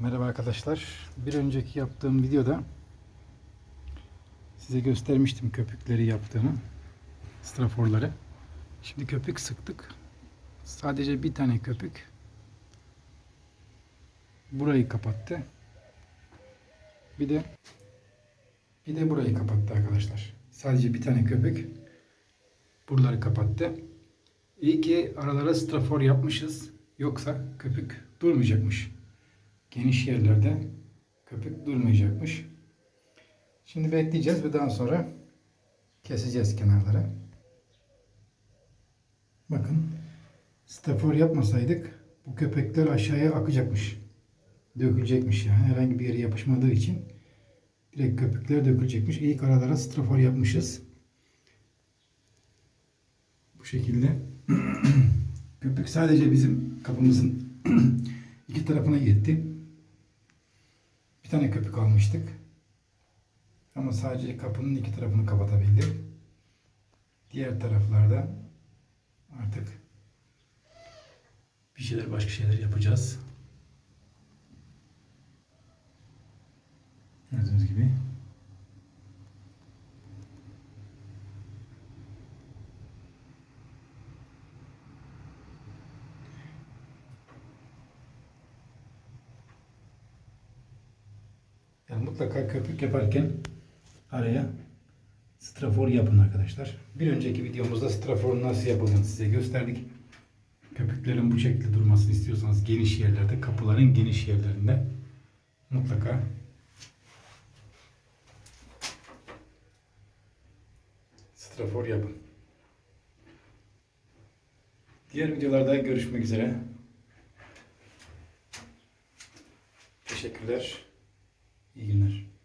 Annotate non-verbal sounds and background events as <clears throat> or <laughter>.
Merhaba arkadaşlar. Bir önceki yaptığım videoda size göstermiştim köpükleri yaptığımı. Straforları. Şimdi köpük sıktık. Sadece bir tane köpük burayı kapattı. Bir de bir de burayı kapattı arkadaşlar. Sadece bir tane köpük buraları kapattı. İyi ki aralara strafor yapmışız. Yoksa köpük durmayacakmış. Geniş yerlerde köpük durmayacakmış. Şimdi bekleyeceğiz ve daha sonra keseceğiz kenarları. Bakın strafor yapmasaydık bu köpekler aşağıya akacakmış. Dökülecekmiş yani. Herhangi bir yere yapışmadığı için direkt köpükler dökülecekmiş. İlk aralara strafor yapmışız. Bu şekilde <clears throat> köpük sadece bizim kapımızın <clears throat> iki tarafına yetti. Bir tane köpük almıştık. Ama sadece kapının iki tarafını kapatabildi. Diğer taraflarda artık bir şeyler başka şeyler yapacağız. Gördüğünüz gibi. Yani mutlaka köpük yaparken araya strafor yapın arkadaşlar. Bir önceki videomuzda strafor nasıl yapıldığını size gösterdik. Köpüklerin bu şekilde durmasını istiyorsanız geniş yerlerde, kapıların geniş yerlerinde mutlaka strafor yapın. Diğer videolarda görüşmek üzere. Teşekkürler. İyi günler.